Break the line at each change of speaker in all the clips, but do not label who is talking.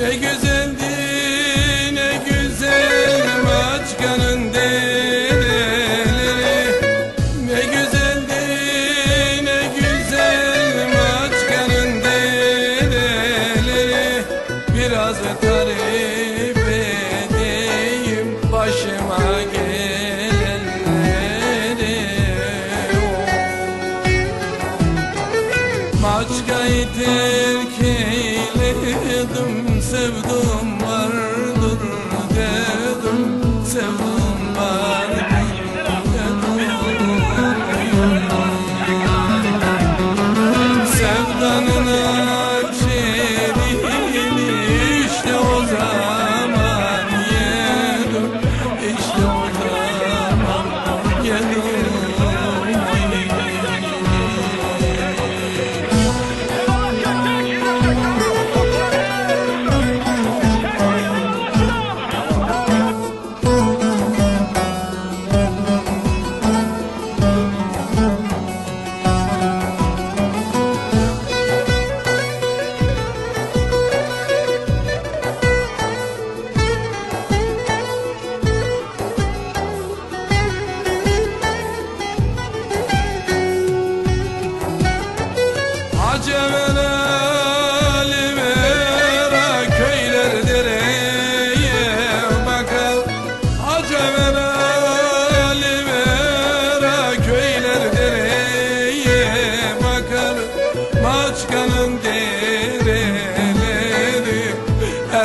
Ne güzeldi ne güzel maçkanın dereleri Ne güzeldi ne güzel maçkanın dereleri Biraz tarif edeyim başıma gelenleri. Maçkayı terk eyledim sevda.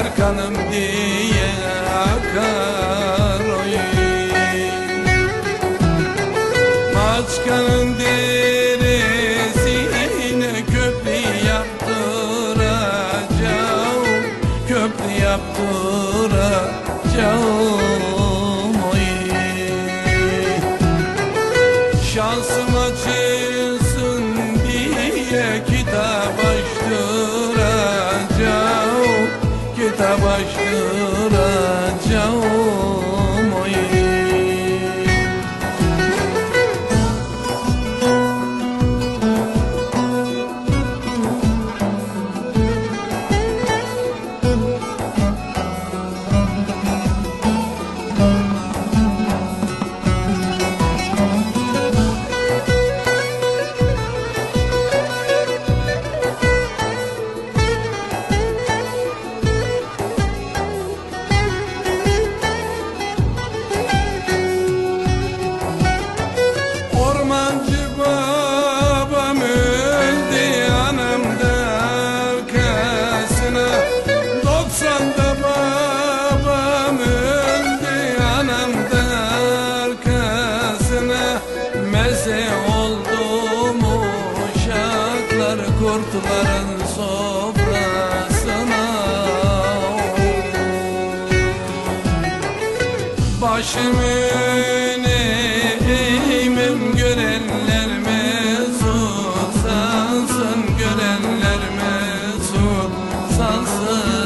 Erkan'ım diye akar oy Maçkanın deresine köprü yaptıracağım Köprü yaptıracağım oy Şansım nós. Doksanda babam öldü anam da arkasına. Meze oldu mu uşaklar kurtların sofrasına. Başımı